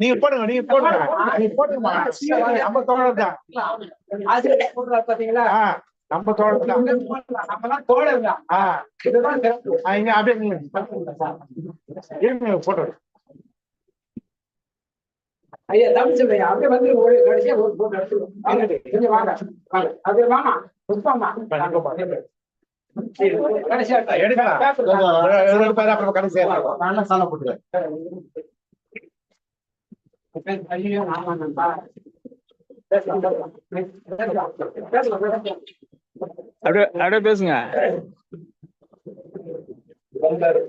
நீங்க போடுங்க நீங்க போடுங்க. நீங்க போடுங்கம்மா நம்ம தோழர் தான். பாத்தீங்களா? நம்ம தோழர் தான். தோழர் தான். அப்படியே நீங்க போட்டோ ஐயா தமிழ் சொல்லையா அப்படியே வந்து ஒரு கடைசியா ஒரு போட்டு எடுத்துருவோம் வாங்க, கொஞ்சம் வாங்க. அது வாமா புஷ்பம்மா கடைசியா எடுக்கலாம். அப்படியே அப்படியே பேசுங்க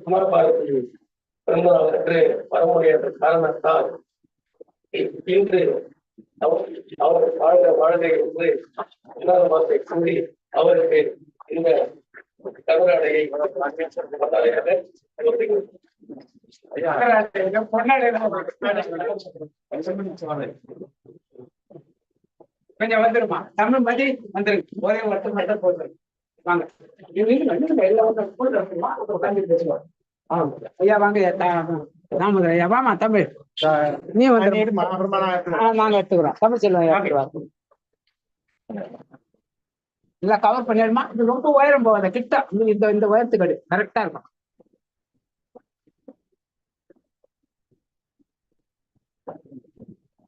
குமாரபாரதி பிறந்தநாள் காரணத்தால் இன்று அவர் அவர் வாழ்க வாழ்க என்று இன்னொரு வார்த்தை கூறி அவருக்கு இந்த கருணாடையை கொஞ்சம் வந்துருமா தமிழ் மதி வந்துருங்க ஒரே வருஷம் மட்டும் போட்டு வாங்க இது இல்ல, ஐயா வாங்க ஐயா, ஐயா வாமா தமிழ் நீ வந்து நாங்க எடுத்துக்கிறோம் தமிழ் செல்வம் இல்ல கவர் பண்ணிடுமா இது ரொம்ப உயரம் போகாத கிட்ட இந்த- இந்த உயரத்துக்கு கரெக்டா இருக்கும்.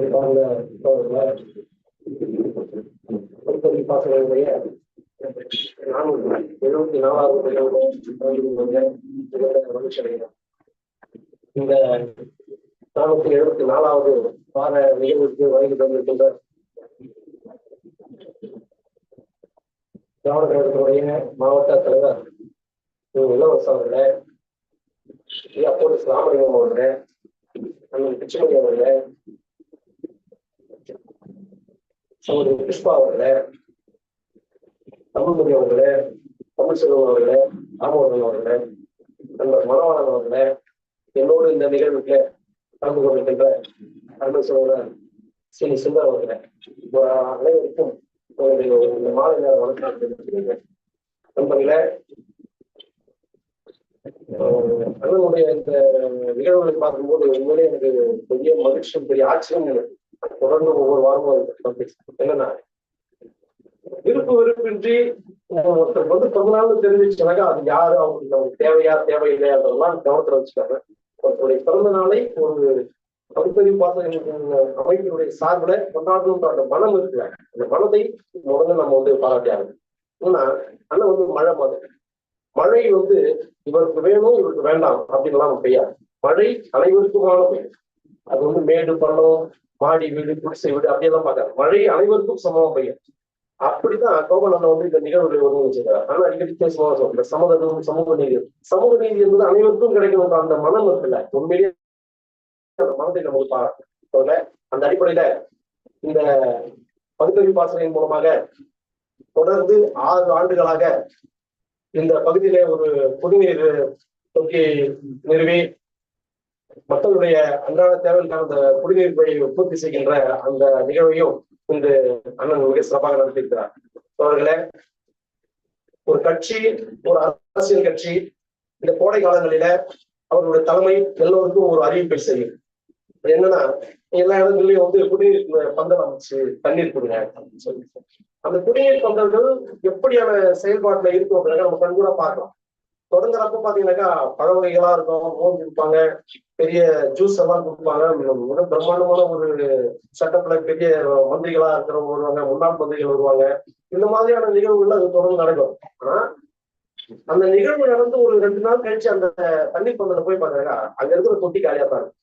நீங்க வாங்க. நானூறு எழுபத்தி நாலாவது மனுஷனையும் இந்த நானூத்தி எழுபத்தி நாலாவது வார நிகழ்வுக்கு வருகை தந்திருக்கின்ற திராவிட கழகத்தினுடைய மாவட்ட தலைவர் திரு இளவரசன் அப்போது போலீஸ் ராமலிங்கம் அவர்களே அண்ணன் பிச்சமணி அவர்களே சகோதரி புஷ்பா அவர்களே தமிழ்மொழி அவர்களே தமிழ்செல்வம் அவர்களே ராமவர்மன் அவர்களே நண்பர் மனோகரன் அவர்களே என்னோடு இந்த நிகழ்வுக்கு கலந்து கொண்டிருக்கின்ற அன்பு சகோதரர் ஸ்ரீ சுந்தர் அவர்களே உங்க அனைவருக்கும் உங்களுடைய இந்த மாலை நேர வணக்கம் நண்பர்களே அண்ணனுடைய இந்த நிகழ்வுகளை பார்க்கும்போது உண்மையிலே எனக்கு பெரிய மகிழ்ச்சியும் பெரிய ஆச்சரியம் எனக்கு தொடர்ந்து ஒவ்வொரு வாரமும் அது என்னன்னா விருப்பு வெறுப்பின்றி ஒருத்தர் வந்து கொஞ்ச நாள் தெரிஞ்சிச்சுனாக்கா அது யாரு அவங்களுக்கு நமக்கு தேவையா தேவையில்லை அதெல்லாம் கவனத்துல வச்சுக்காங்க. ஒருத்தருடைய பிறந்த நாளை ஒரு பகுத்தறிவு பாசன அமைப்பினுடைய சார்பில் கொண்டாடணுன்ற அந்த மனம் இருக்குல்ல அந்த மனதை முதல்ல நம்ம வந்து பாராட்டி ஆனா ஏன்னா அண்ணன் வந்து மழை மாதிரி. மழை வந்து இவருக்கு வேணும் இவருக்கு வேண்டாம் அப்படின்லாம் பெய்யாது மழை அனைவருக்குமான பெய்யும் அது வந்து மேடு பள்ளம் மாடி வீடு குடிசை வீடு அப்படியெல்லாம் பார்க்காது. மழை அனைவருக்கும் சமமா பெய்யும். அப்படிதான் கோபால் அண்ணன் வந்து இந்த நிகழ்வுகளை ஒருங்கிணைச்சிருக்காரு ஆனா அடிக்கடி பேசுவாங்க சொல்ற சமதர்மம் சமூக நீதி. சமூக நீதி என்பது அனைவருக்கும் கிடைக்கணும் அந்த மனம் இருக்குல்ல. உண்மையிலேயே அந்த நம்ம பாராட்டல அந்த அடிப்படையில இந்த பகுத்தறிவு பாசனையின் மூலமாக தொடர்ந்து ஆறு ஆண்டுகளாக இந்த பகுதியில ஒரு குடிநீர் தொட்டியை நிறுவி மக்களுடைய அன்றாட தேவைக்கான அந்த குடிநீர் வழியை பூர்த்தி செய்கின்ற அந்த நிகழ்வையும் இன்று அண்ணன் மிக சிறப்பாக நடத்தியிருக்கிறார். அவர்களே ஒரு கட்சி ஒரு அரசியல் கட்சி இந்த கோடை காலங்களில அவர்களுடைய தலைமை எல்லோருக்கும் ஒரு அறிவிப்பை செய்யும். அது என்னன்னா எல்லா இடங்கள்லயும் வந்து குடிநீர் பந்தல் அமைச்சு தண்ணீர் கொடுங்க அப்படின்னு சொல்லி அந்த குடிநீர் பந்தல்கள் எப்படியான செயல்பாட்டுல இருக்கும் அப்படின்னா நம்ம கண்கூட பார்க்கலாம். தொடங்குறப்ப பாத்தீங்கன்னாக்கா பழ வகைகளா இருக்கும் மோர் கொடுப்பாங்க பெரிய ஜூஸ் எல்லாம் கொடுப்பாங்க. மிக பிரம்மாண்டமான ஒரு சட்டத்துல பெரிய மந்திரிகளா இருக்கிறவங்க வருவாங்க முன்னாள் மந்திரிகள் வருவாங்க. இந்த மாதிரியான நிகழ்வுகள் அது தொடர்ந்து நடக்கும். ஆனா அந்த நிகழ்வு நடந்து ஒரு ரெண்டு நாள் கழிச்சு அந்த தண்ணி பந்தல போய் பாருங்க அங்க இருக்கிற தொட்டி காலியா தான் இருக்கும்.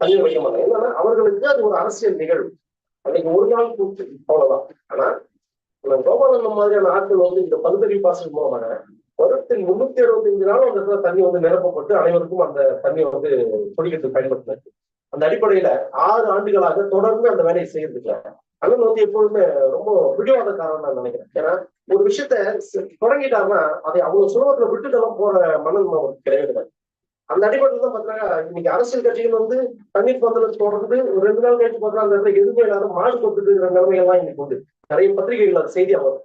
தண்ணீர் வைக்க மாட்டாங்க. என்னன்னா அவர்களுக்கு அது ஒரு அரசியல் நிகழ்வு. அன்னைக்கு ஒரு நாள் கூப்பிட்டு அவ்வளவுதான். ஆனா இந்த கோபாலன் மாதிரியான ஆட்கள் வந்து இந்த பகுத்தறிவு பாசனம் மூலமாக வருடத்தில் முன்னூத்தி அறுபத்தஞ்சு நாள் அந்த இடத்துல தண்ணி வந்து நிரப்பப்பட்டு அனைவருக்கும் அந்த தண்ணியை வந்து குடிக்கிறதுக்கு பயன்படுத்தினது அந்த அடிப்படையில ஆறு ஆண்டுகளாக தொடர்ந்து அந்த வேலையை செய்யறதுக்கு அண்ணன் வந்து எப்பொழுதுமே ரொம்ப பிடிவாதக்காரன் நான் நினைக்கிறேன். ஏன்னா ஒரு விஷயத்த தொடங்கிட்டாருன்னா அதை அவ்வளவு சுலபத்துல விட்டுட்டெல்லாம் போற மனந் அவருக்கு கிடையவே கிடையாது. அந்த அடிப்படையில் தான் பாத்தீங்கன்னா இன்னைக்கு அரசியல் கட்சிகள் வந்து தண்ணீர் பந்தல தொடர்ந்து ஒரு ரெண்டு நாள் கழிச்சு பார்த்தா அந்த இடத்துல எதுவுமே இல்லாத மாடு கொடுத்துட்டு இருக்கிற நிலைமைகள்லாம் இன்னைக்கு உண்டு. நிறைய பத்திரிகைகள் அது செய்தியா வரும்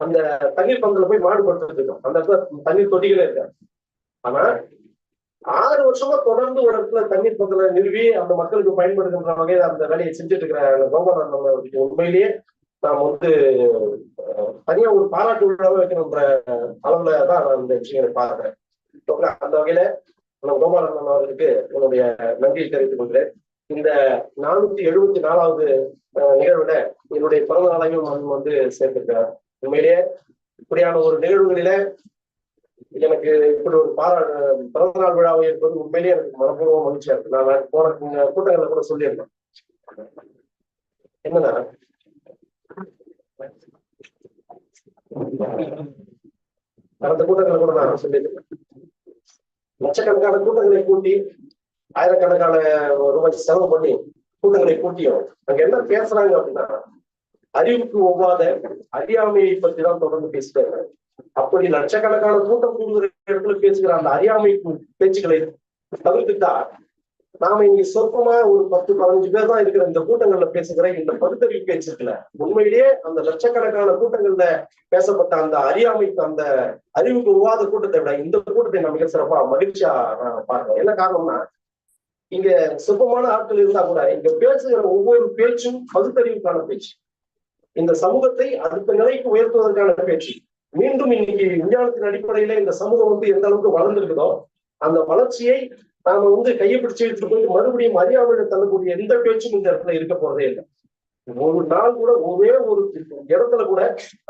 அந்த தண்ணீர் பந்தல போய் மாடு படுத்துட்டு இருக்கோம். அந்த இடத்துல தண்ணீர் தொட்டிகளே இருக்காது ஆனா ஆறு வருஷமா தொடர்ந்து ஒரு இடத்துல தண்ணீர் பந்தல நிறுவி அந்த மக்களுக்கு பயன்படுத்துகின்ற வகையில அந்த வேலையை செஞ்சுட்டு இருக்கிற அந்த கோபாலன் அவர்களுக்கு உண்மையிலேயே நாம் வந்து தனியா ஒரு பாராட்டு விழாவை வைக்கணுன்ற அளவுல தான் நான் இந்த விஷயங்களை பாக்குறேன் அந்த வகையில நம்ம கோபாலன் அவர்களுக்கு என்னுடைய நன்றியை தெரிவித்துக் கொள்கிறேன். இந்த நானூத்தி எழுபத்தி நாலாவது அஹ், நிகழ்வுல என்னுடைய பிறந்த நாளையும் வந்து சேர்த்திருக்கிறார். உண்மையிலேயே இப்படியான ஒரு நிகழ்வுகளில எனக்கு இப்படி ஒரு பாராட்டு பிறந்த நாள் விழாவை இருப்பது உண்மையிலேயே எனக்கு மனப்பூர்வ மகிழ்ச்சியா இருக்கு. நான் போன கூட்டங்களை கூட்டங்கள்ல கூட சொல்லியிருந்தேன். என்னன்னா கடந்த கூட்டங்களை கூட நான் சொல்லியிருக்கேன் லட்சக்கணக்கான கூட்டங்களை கூட்டி ஆயிரக்கணக்கான ரூபாய் செலவு பண்ணி கூட்டங்களை கூட்டியும் அங்க என்ன பேசுறாங்க அப்படின்னா அறிவுக்கு ஒவ்வாத அறியாமையை பற்றி தான் தொடர்ந்து பேசுறாங்க அப்படி லட்சக்கணக்கான கூட்டம் கூடுகிற இடத்துல பேசுகிற அந்த அறியாமை பேச்சுக்களை தவிர்த்துட்டா நாம இங்க சொற்பமா ஒரு பத்து பதினஞ்சு பேர் தான் இருக்கிற இந்த கூட்டங்கள்ல பேசுகிற இந்த பகுத்தறிவு பேச்சு உண்மையிலேயே அந்த லட்சக்கணக்கான கூட்டங்கள்ல பேசப்பட்ட அந்த அறியாமைக்கு அந்த அறிவுக்கு ஒவ்வாத கூட்டத்தை விட இந்த கூட்டத்தை நான் மிக சிறப்பா மகிழ்ச்சியா நான் என்ன காரணம்னா இங்க சொற்பமான ஆட்கள் இருந்தா கூட இங்க பேசுகிற ஒவ்வொரு பேச்சும் பகுத்தறிவுக்கான பேச்சு. இந்த சமூகத்தை அடுத்த நிலைக்கு உயர்த்துவதற்கான பேச்சு. மீண்டும் இன்னைக்கு விஞ்ஞானத்தின் அடிப்படையில இந்த சமூகம் வந்து எந்த அளவுக்கு வளர்ந்திருக்குதோ அந்த வளர்ச்சியை நாம வந்து கையை பிடிச்சு போய் மறுபடியும் அறியாமையில தள்ளக்கூடிய எந்த பேச்சும் இந்த இடத்துல இருக்க போறதே இல்லை. ஒரு நாள் கூட ஒரே ஒரு இடத்துல கூட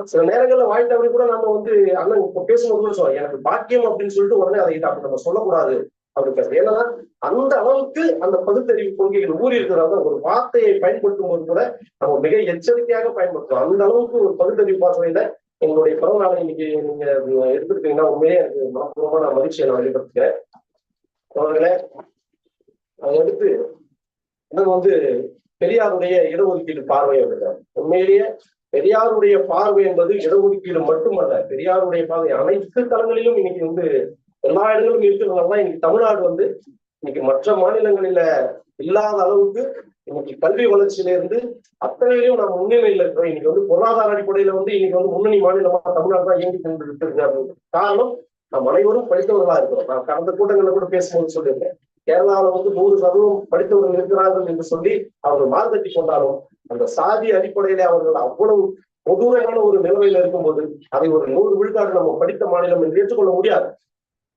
சில நேரங்கள்ல வாய்ந்தவரை கூட நம்ம வந்து அண்ணன் இப்ப பேசும்போது கூட சொல்லுவோம் எனக்கு பாக்கியம் அப்படின்னு சொல்லிட்டு உடனே அதை நம்ம சொல்லக்கூடாது. அப்படி பேசுறோம் ஏன்னா அந்த அளவுக்கு அந்த பகுத்தறிவு கொள்கைகள் ஊறி இருக்கிறாங்க ஒரு வார்த்தையை பயன்படுத்தும் போது கூட நம்ம மிக எச்சரிக்கையாக பயன்படுத்துறோம். அந்த அளவுக்கு ஒரு பகுத்தறிவு பார்வையில எங்களுடைய பிறந்த நாளை இன்னைக்கு நீங்க எடுத்துக்கிட்டீங்கன்னா உண்மையே எனக்கு மனப்பூர்வமா நான் மகிழ்ச்சியை நான் வெளிப்படுத்துகிறேன். அவர்களே அடுத்து இன்னும் வந்து பெரியாருடைய இடஒதுக்கீடு பார்வை அப்படிங்கிறார் உண்மையிலேயே பெரியாருடைய பார்வை என்பது இடஒதுக்கீடு மட்டுமல்ல பெரியாருடைய பார்வை அனைத்து தளங்களிலும் இன்னைக்கு வந்து எல்லா இடங்களும் இருக்கிறதுனால இன்னைக்கு தமிழ்நாடு வந்து இன்னைக்கு மற்ற மாநிலங்களில இல்லாத அளவுக்கு இன்னைக்கு கல்வி வளர்ச்சியில இருந்து அத்தனையிலும் நம்ம முன்னிலையில இருக்கிறோம். இன்னைக்கு வந்து பொருளாதார அடிப்படையில வந்து இன்னைக்கு வந்து முன்னணி மாநிலமா தமிழ்நாடு தான் இயங்கி கொண்டு இருக்கு அப்படின்னு காரணம் நம் அனைவரும் படித்தவர்களா இருக்கிறோம். நான் கடந்த கூட்டங்களில் கூட பேசும்போது சொல்லியிருந்தேன். கேரளாவில வந்து நூறு சதவீதம் படித்தவர்கள் இருக்கிறார்கள் என்று சொல்லி அவர்கள் மார்த்தட்டி கொண்டாலும் அந்த சாதி அடிப்படையில அவர்கள் அவ்வளவு கொடூரமான ஒரு நிலைமையில இருக்கும்போது அதை ஒரு நூறு விழுக்காடு நம்ம படித்த மாநிலம் என்று ஏற்றுக்கொள்ள முடியாது.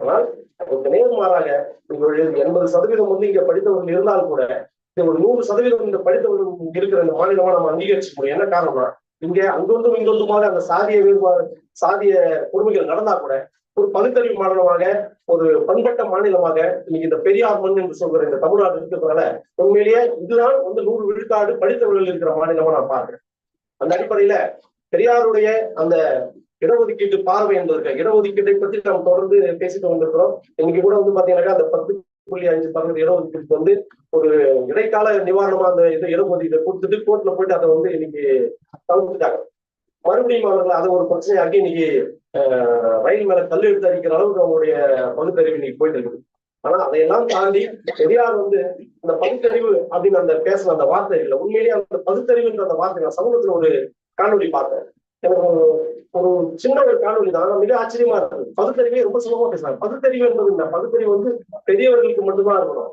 ஆனால் அதற்கு நேர்மாறாக உங்களுடைய எண்பது சதவீதம் வந்து இங்க படித்தவர்கள் இருந்தால் கூட இந்த ஒரு நூறு சதவீதம் இந்த படித்தவர்கள் இருக்கிற இந்த மாநிலமா நம்ம அங்கீகரிச்சு முடியும் என்ன காரணம்னா இங்க அங்கொன்றும் இங்கொன்றுமாக அந்த சாதிய வேறுபாடு சாதிய கொடுமைகள் நடந்தா கூட ஒரு பகுத்தறிவு மாநிலமாக ஒரு பண்பட்ட மாநிலமாக இன்னைக்கு இந்த பெரியார் மண் என்று சொல்கிற இந்த தமிழ்நாடு இருக்கிறதுனால உண்மையிலேயே இதுதான் வந்து நூறு விழுக்காடு படித்தவர்கள் இருக்கிற மாநிலமா நான் பாக்குறேன் அந்த அடிப்படையில பெரியாருடைய அந்த இடஒதுக்கீட்டு பார்வை என்பதற்கு இடஒதுக்கீட்டை பற்றி நாம் தொடர்ந்து பேசிட்டு வந்திருக்கிறோம். இன்னைக்கு கூட வந்து பாத்தீங்கன்னாக்கா அந்த பத்து புள்ளி அஞ்சு சதவீத இடஒதுக்கீட்டுக்கு வந்து ஒரு இடைக்கால நிவாரணமா அந்த இதை இடஒதுக்கீட்டை கொடுத்துட்டு கோர்ட்ல போயிட்டு அதை வந்து இன்னைக்கு தவிர்த்துட்டாங்க மறுபடியும் அவர்கள் அதை ஒரு பிரச்சனையாக்கி இன்னைக்கு ஆஹ், ரயில் மேல கல் எடுத்து அடிக்கிற அளவுக்கு அவங்களுடைய பகுத்தறிவு இன்னைக்கு போயிட்டு இருக்குது. ஆனா அதையெல்லாம் தாண்டி பெரியார் வந்து இந்த பகுத்தறிவு அப்படின்னு அந்த பேசுன அந்த வார்த்தை இல்லை. உண்மையிலேயே அந்த பகுத்தறிவுன்ற அந்த வார்த்தை நான் சமூகத்துல ஒரு காணொலி பார்த்தேன். எனக்கு ஒரு சின்ன ஒரு காணொலி தான். மிக ஆச்சரியமா இருக்கு பகுத்தறிவே ரொம்ப சுலபமா பேசுறாங்க. பகுத்தறிவு என்பது இந்த பகுத்தறிவு வந்து பெரியவர்களுக்கு மட்டும்தான் இருக்கணும்.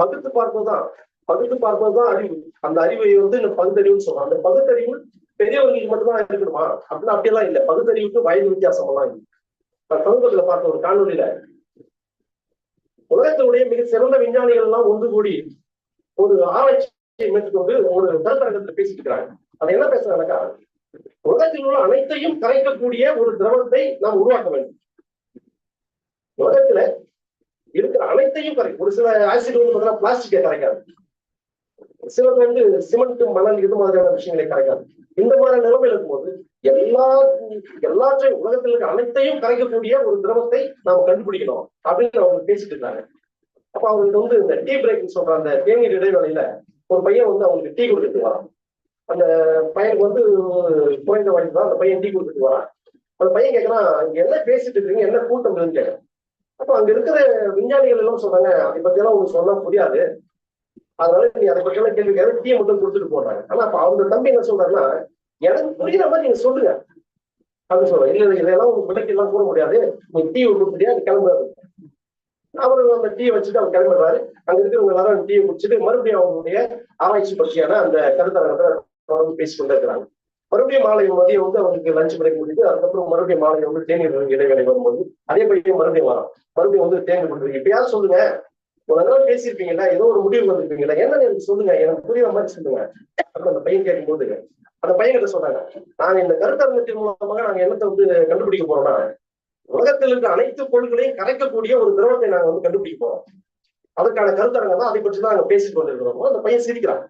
பகுத்து பார்ப்பதுதான். பகுத்து பார்ப்பதுதான் அறிவு. அந்த அறிவை வந்து இந்த பகுத்தறிவுன்னு சொல்றோம் அந்த பகுத்தறிவு பெரியவர்களுக்கு மட்டும்தான் இருக்கணுமா? அப்படின்னா அப்படியெல்லாம் இல்லை. பகுத்தறிவுக்கு வயது வித்தியாசம் எல்லாம் இல்லை. நான் சமூகத்துல பார்த்த ஒரு காணொலியில உலகத்தினுடைய மிக சிறந்த விஞ்ஞானிகள் எல்லாம் ஒன்று கூடி ஒரு ஆராய்ச்சி மேற்கொண்டு ஒரு கருத்தரங்கத்துல பேசிட்டு இருக்கிறாங்க. அதை என்ன பேசுறாங்கன்னாக்கா உலகத்தில் உள்ள அனைத்தையும் கரைக்கக்கூடிய ஒரு திரவத்தை நாம் உருவாக்க வேண்டும். உலகத்துல இருக்கிற அனைத்தையும் கரை ஒரு சில ஆசிட் வந்து பார்த்தீங்கன்னா பிளாஸ்டிக்கை கரைக்காது. சிலர் வந்து சிமெண்ட் மணல் இது மாதிரியான விஷயங்களை கரைக்காது. இந்த மாதிரி நிலைமையில இருக்கும்போது எல்லா எல்லாத்தையும் உலகத்தில் இருக்கிற அனைத்தையும் கரைக்கக்கூடிய ஒரு திரவத்தை நாம் கண்டுபிடிக்கணும் அப்படின்னு அவங்க பேசிட்டு இருந்தாங்க அப்ப அவங்களுக்கு வந்து இந்த டீ பிரேக் சொல்ற அந்த தேநீர் இடைவேளையில ஒரு பையன் வந்து அவங்களுக்கு டீ கொடுத்துட்டு வரான். அந்த பையனுக்கு வந்து குறைந்த வயசு தான் அந்த பையன் டீ கொடுத்துட்டு வரான். அந்த பையன் கேட்கறான் இங்க என்ன பேசிட்டு இருக்கீங்க? என்ன கூட்டம் கேட்கறான் அப்போ அங்க இருக்கிற விஞ்ஞானிகள் எல்லாம் சொல்றாங்க அதை பத்தி எல்லாம் உங்களுக்கு சொன்னா புரியாது. அதனால நீ அதை பத்தி எல்லாம் கேள்வி கேட்க டீ மட்டும் கொடுத்துட்டு போடுறாங்க ஆனா அப்ப அவங்க தம்பி என்ன சொல்றாருன்னா எனக்கு புரியுற மாதிரி நீங்க சொல்லுங்க. அப்படின்னு சொல்றேன். இல்ல இல்ல, இதெல்லாம் உங்களுக்கு விலைக்கு எல்லாம் கூட முடியாது. நீ டீ கொடுத்துட்டியா அது கிளம்புறாரு அவரு அந்த டீ வச்சுட்டு அவர் கிளம்பிடுறாரு அங்க இருக்கிறவங்க எல்லாரும் டீ குடிச்சிட்டு மறுபடியும் அவங்களுடைய ஆராய்ச்சி பற்றியான அந்த கருத்தரங்கத்தை தொடர்ந்து பேசி கொண்டிருக்கிறாங்க மறுபடியும் மாலை மதியம் வந்து அவங்களுக்கு லஞ்ச் பிரேக் முடியுது அதுக்கப்புறம் மறுபடியும் மாலை வந்து தேநீர் இடைவேளை வரும்போது அதே பையன் மறுபடியும் வரும் மறுபடியும் வந்து தேநீர் கொடுத்துருக்கு இப்பயாவது சொல்லுங்க. ஒரு நாள் பேசியிருப்பீங்களா ஏதோ ஒரு முடிவு வந்திருப்பீங்களா என்ன எனக்கு சொல்லுங்க. எனக்கு புரியுற மாதிரி சொல்லுங்க. அப்படின்னு அந்த பையன் கேட்கும்போது அந்த பையன் கிட்ட சொன்னாங்க நாங்க இந்த கருத்தரங்கத்தின் மூலமாக நாங்க என்னத்தை வந்து கண்டுபிடிக்க போறோம்னா உலகத்தில் இருக்க அனைத்து பொருட்களையும் கரைக்கக்கூடிய ஒரு திரவத்தை நாங்க வந்து கண்டுபிடிக்க போறோம். அதுக்கான கருத்தரங்க தான் அதை பற்றி தான் நாங்க பேசிட்டு கொண்டிருக்கிறோம் அந்த பையன் சிரிக்கிறான்.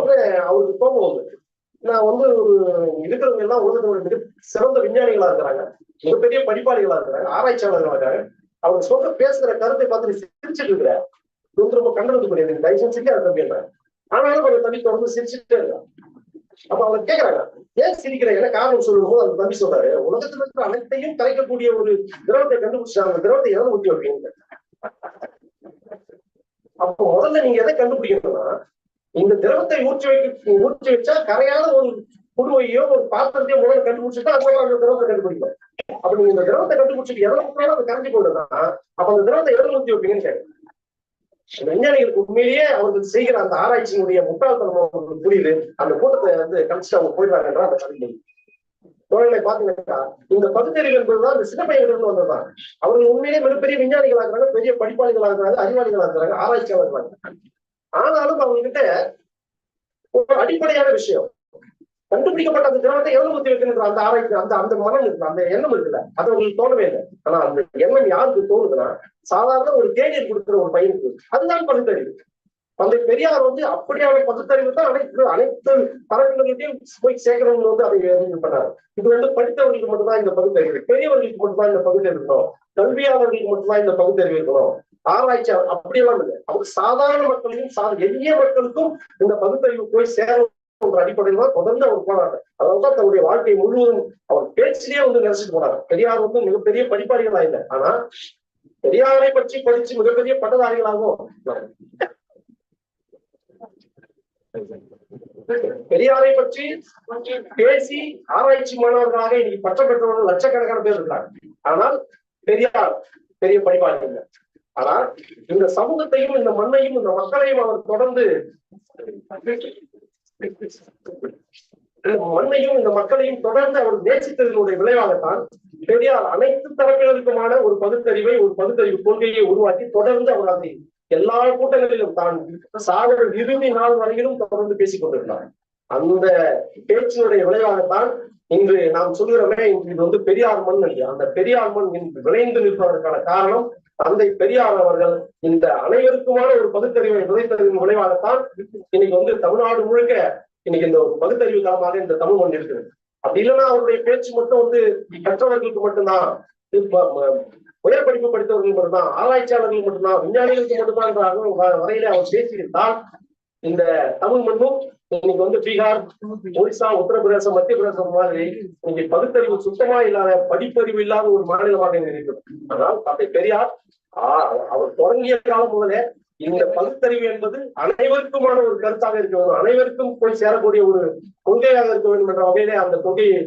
உடனே அவருக்கு கோபம் வந்து நான் வந்து ஒரு இருக்கிறவங்க எல்லாம் உலகத்தோட மிக சிறந்த விஞ்ஞானிகளா இருக்கிறாங்க. மிகப்பெரிய படிப்பாளிகளா இருக்கிறாங்க. ஆராய்ச்சியாளர்களா இருக்காங்க. அவங்க சொல்ற பேசுற கருத்தை பார்த்து நீ சிரிச்சிட்டு இருக்கிற ரொம்ப ரொம்ப கண்டனத்துக்குரியது தயவு செஞ்சு சிரிக்காத தம்பி ஆனாலும் கொஞ்சம் தம்பி? தொடர்ந்து சிரிச்சுட்டே இருக்கான். அப்ப அவங்க கேக்குறாங்க. ஏன் சிரிக்கிற? என்ன காரணம் சொல்லும் போது அந்த தம்பி சொல்றாரு உலகத்துல இருக்கிற அனைத்தையும் கலைக்கக்கூடிய ஒரு திரவத்தை கண்டுபிடிச்சாங்க. திரவத்தை எதாவது ஊற்றி வைப்பீங்க? அப்போ முதல்ல நீங்க எதை கண்டுபிடிக்கணும்னா இந்த திரவத்தை ஊற்றி வைக்க ஊற்றி வச்சா கரையான ஒரு புதுவையோ ஒரு பாத்திரத்தையோ முதல்ல கண்டுபிடிச்சிட்டா அதுக்கப்புறம் அந்த திரவத்தை கண்டுபிடிக்கல அப்ப நீங்க இந்த திரவத்தை கண்டுபிடிச்சிட்டு எவ்வளவு ஊற்றினாலும் அது கரைஞ்சு போடுதா அப்ப அந்த திரவத்தை எதை ஊற்றி வைப்பீங்கன்னு கேட்கும் விஞ்ஞானிகளுக்கு உண்மையிலேயே அவர்கள் செய்கிற அந்த ஆராய்ச்சியினுடைய முட்டாள்தனம் அவங்களுக்கு புரியுது அந்த கூட்டத்தை வந்து கழிச்சுட்டு அவங்க போயிடுறாங்கன்ற அந்த கவிதை. தோழர்களை பாத்தீங்கன்னா இந்த பகுத்தறிவு என்பதுதான் இந்த சிறப்பையிலிருந்து வந்ததுதான். அவர்கள் உண்மையிலேயே மிகப்பெரிய விஞ்ஞானிகளாக இருக்கிறாங்க பெரிய படிப்பாளிகளா இருக்கிறாங்க அறிவாளிகளா ஒரு அடிப்படையான விஷயம். கண்டுபிடிக்கப்பட்ட அந்த திரவத்தை எவ்வளவு ஊத்தி வைக்கின்ற அந்த ஆராய்ச்சி அந்த அந்த மனம் இருக்கு அந்த எண்ணம் இருக்குல்ல அது உங்களுக்கு தோணவே இல்லை. ஆனா அந்த எண்ணம் யாருக்கு தோணுதுன்னா சாதாரண ஒரு தேநீர் கொடுக்குற ஒரு பையனுக்கு. அதுதான் பகுத்தறிவு. தந்தை பெரியார் வந்து அப்படியான பகுத்தறிவு தான் அனைத்து அனைத்து தரப்பினர்கிட்டையும் போய் சேர்க்கிறவங்க வந்து அதை இது பண்ணாரு. இது வந்து படித்தவர்களுக்கு மட்டும்தான் இந்த பகுத்தறிவு பெரியவர்களுக்கு மட்டும்தான் இந்த பகுத்தறிவு இருக்கணும். கல்வியாளர்களுக்கு மட்டும்தான் இந்த பகுத்தறிவு இருக்கணும். ஆராய்ச்சி அப்படியெல்லாம் இல்லை. அவங்க சாதாரண மக்களையும் எளிய மக்களுக்கும் இந்த பகுத்தறிவு போய் சேரும் ஒரு அடிப்படையில் தான் தொடர்ந்து அவர் போனாரு. அதாவது தன்னுடைய வாழ்க்கை முழுவதும் அவர் பேச்சிலேயே வந்து நினைச்சிட்டு போனார். பெரியார் வந்து மிகப்பெரிய படிப்பாளிகளா இல்லை. ஆனா பெரியாரை பற்றி படிச்சு மிகப்பெரிய பட்டதாரிகளாகவும் பெரியாரை பற்றி பேசி ஆராய்ச்சி மாணவர்களாக இன்னைக்கு பட்டம் பெற்றவர்கள் லட்சக்கணக்கான பேர் இருக்கிறாங்க ஆனால் பெரியார் பெரிய படிப்பாளி இல்லை. ஆனா இந்த சமூகத்தையும் இந்த மண்ணையும் இந்த மக்களையும் அவர் தொடர்ந்து மண்ணையும் இந்த மக்களையும் தொடர்ந்து அவர் நேசித்ததனுடைய விளைவாகத்தான் பெரியார் அனைத்து தரப்பினருக்குமான ஒரு பகுத்தறிவை ஒரு பகுத்தறிவு கொள்கையை உருவாக்கி தொடர்ந்து அவர் அதை எல்லா கூட்டங்களிலும் தான் சாகர் இறுதி நாள் வரையிலும் தொடர்ந்து பேசிக் கொண்டிருந்தார். அந்த பேச்சினுடைய விளைவாகத்தான் இன்று நாம் சொல்கிறோமே இன்று இது வந்து பெரியார் மண் இல்லையா அந்த பெரியார் மண் இன்று விளைந்து நிற்பதற்கான காரணம் தந்தை பெரியார் அவர்கள் இந்த அனைவருக்குமான ஒரு பகுத்தறிவை விதைத்ததன் விளைவாகத்தான் இன்னைக்கு வந்து தமிழ்நாடு முழுக்க இன்னைக்கு இந்த ஒரு பகுத்தறிவு தளமாக இந்த தமிழ் மண் இருக்குது அப்படி இல்லைன்னா அவருடைய பேச்சு மட்டும் வந்து கற்றவர்களுக்கு மட்டும்தான் உயர் படிப்பு படித்தவர்கள் மட்டும்தான் ஆராய்ச்சியாளர்கள் மட்டும்தான் விஞ்ஞானிகளுக்கு மட்டும்தான் என்ற அளவு வரையில அவர் பேசியிருந்தால் இந்த தமிழ் மண்ணும் இன்னைக்கு வந்து பீகார் ஒரிசா உத்தரப்பிரதேசம் மத்திய பிரதேசம் மாதிரி இன்னைக்கு பகுத்தறிவு சுத்தமா இல்லாத படிப்பறிவு இல்லாத ஒரு மாநிலமாக இருக்கும் ஆனால் தந்தை பெரியார் அவர் தொடங்கிய காலம் முதலே இந்த பகுத்தறிவு என்பது அனைவருக்குமான ஒரு கருத்தாக இருக்க வேண்டும். அனைவருக்கும் போய் சேரக்கூடிய ஒரு கொள்கையாக இருக்க வேண்டும் என்ற வகையிலே அந்த கொள்கையை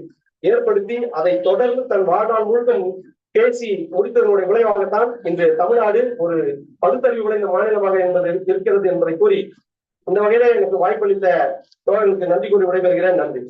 ஏற்படுத்தி அதை தொடர்ந்து தன் வாழ்நாள் முழுக்க பேசி முடித்ததனுடைய விளைவாகத்தான் இன்று தமிழ்நாடு ஒரு பகுத்தறிவு விளைந்த மாநிலமாக என்பது இருக்கிறது என்பதை கூறி இந்த வகையில எனக்கு வாய்ப்பளித்த தோழர்களுக்கு நன்றி கூறி விடைபெறுகிறேன். நன்றி.